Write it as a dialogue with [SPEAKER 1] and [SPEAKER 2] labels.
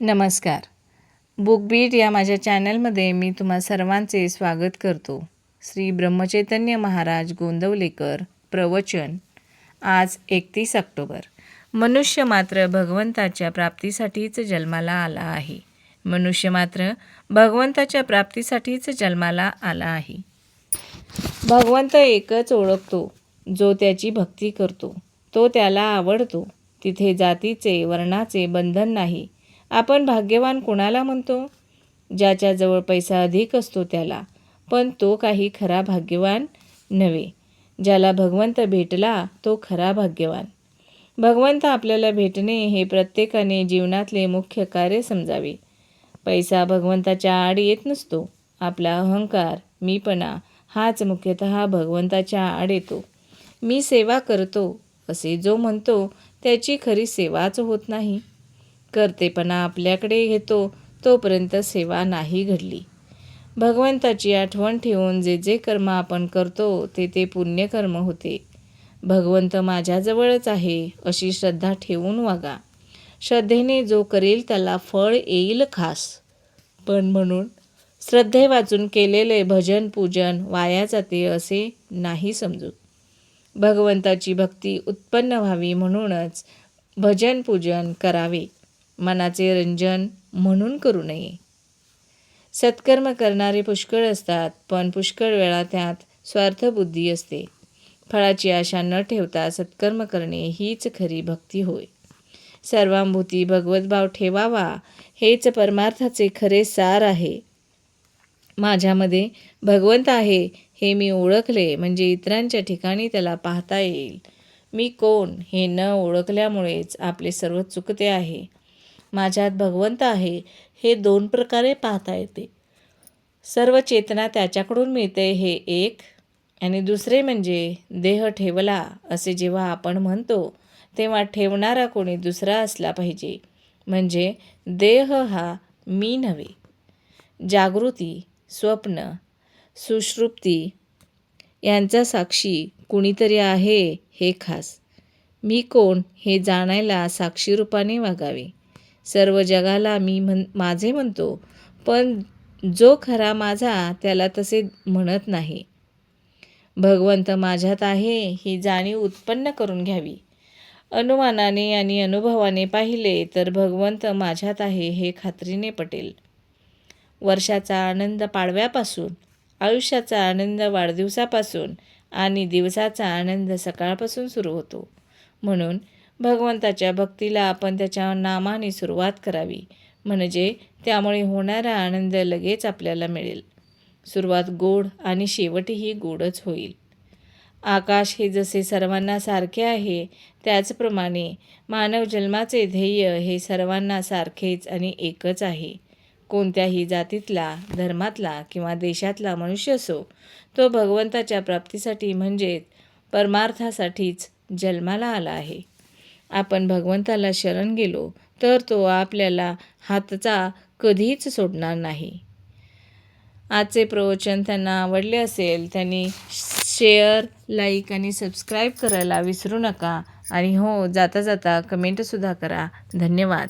[SPEAKER 1] नमस्कार. बुकबीट या माझ्या चॅनलमध्ये मी तुम्हा सर्वांचे स्वागत करतो. श्री ब्रह्मचैतन्य महाराज गोंदवलेकर प्रवचन. आज एकतीस ऑक्टोबर. मनुष्य मात्र भगवंताच्या प्राप्तीसाठीच जन्माला आला आहे. मनुष्य मात्र भगवंताच्या प्राप्तीसाठीच जन्माला आला आहे. भगवंत एकच ओळखतो जो त्याची भक्ती करतो. तो त्याला आवडतो. तिथे जातीचे वर्णाचे बंधन नाही. आपण भाग्यवान कुणाला म्हणतो? ज्याच्याजवळ पैसा अधिक असतो त्याला. पण तो काही खरा भाग्यवान नव्हे. ज्याला भगवंत भेटला तो खरा भाग्यवान. भगवंत आपल्याला भेटणे हे प्रत्येकाने जीवनातले मुख्य कार्य समजावे. पैसा भगवंताच्या आड येत नसतो. आपला अहंकार मीपणा हाच मुख्यतः भगवंताच्या आड येतो. मी सेवा करतो असे जो म्हणतो त्याची खरी सेवाच होत नाही. करतेपणा आपल्याकडे घेतो तोपर्यंत सेवा नाही घडली. भगवंताची आठवण ठेवून जे जे कर्म आपण करतो ते ते पुण्यकर्म होते. भगवंत माझ्याजवळच आहे अशी श्रद्धा ठेवून वागा. श्रद्धेने जो करेल त्याला फळ येईल खास. पण म्हणून श्रद्धे वाचून केलेले भजन पूजन वाया जाते असे नाही समजू. भगवंताची भक्ती उत्पन्न व्हावी म्हणूनच भजन पूजन करावे. मनाचे रंजन म्हणून करू नये. सत्कर्म करणारे पुष्कळ असतात पण पुष्कळ वेळा त्यात स्वार्थबुद्धी असते. फळाची आशा न ठेवता सत्कर्म करणे हीच खरी भक्ती होय. सर्वांभूती भगवतभाव ठेवावा हेच परमार्थाचे खरे सार आहे. माझ्यामध्ये भगवंत आहे हे मी ओळखले म्हणजे इतरांच्या ठिकाणी त्याला पाहता येईल. मी कोण हे न ओळखल्यामुळेच आपले सर्व चुकते आहे. माझ्यात भगवंत आहे हे दोन प्रकारे पाहता येते. सर्व चेतना त्याच्याकडून मिळते हे एक. आणि दुसरे म्हणजे देह ठेवला असे जेव्हा आपण म्हणतो तेव्हा ठेवणारा कोणी दुसरा असला पाहिजे. म्हणजे देह हा मी नव्हे. जागृती स्वप्न सुश्रुप्ती यांचा साक्षी कुणीतरी आहे हे खास. मी कोण हे जाणायला साक्षीरूपाने वागावे. सर्व जगाला मी म्हण माझे म्हणतो पण जो खरा माझा त्याला तसे म्हणत नाही. भगवंत माझ्यात आहे ही जाणीव उत्पन्न करून घ्यावी. अनुमानाने आणि अनुभवाने पाहिले तर भगवंत माझ्यात आहे हे खात्रीने पटेल. वर्षाचा आनंद पाडव्यापासून आयुष्याचा आनंद वाढदिवसापासून आणि दिवसाचा आनंद सकाळपासून सुरू होतो. म्हणून भगवंताच्या भक्तीला आपण त्याच्या नामाने सुरुवात करावी. म्हणजे त्यामुळे होणारा आनंद लगेच आपल्याला मिळेल. सुरुवात गोड आणि शेवटही गोडच होईल. आकाश हे जसे सर्वांना सारखे आहे त्याचप्रमाणे मानव जन्माचे ध्येय हे सर्वांना सारखेच आणि एकच आहे. कोणत्याही जातीतला धर्मातला किंवा देशातला मनुष्य असो तो भगवंताच्या प्राप्तीसाठी म्हणजेच परमार्थासाठीच जन्माला आला आहे. आपण भगवंताला शरण गेलो तर तो आपल्याला हातचा कधीच सोडणार नाही. आजचे प्रवचन त्यांना आवडले असेल त्यांनी शेअर लाईक आणि सबस्क्राईब करायला विसरू नका. आणि हो जाता जाता कमेंटसुद्धा करा. धन्यवाद.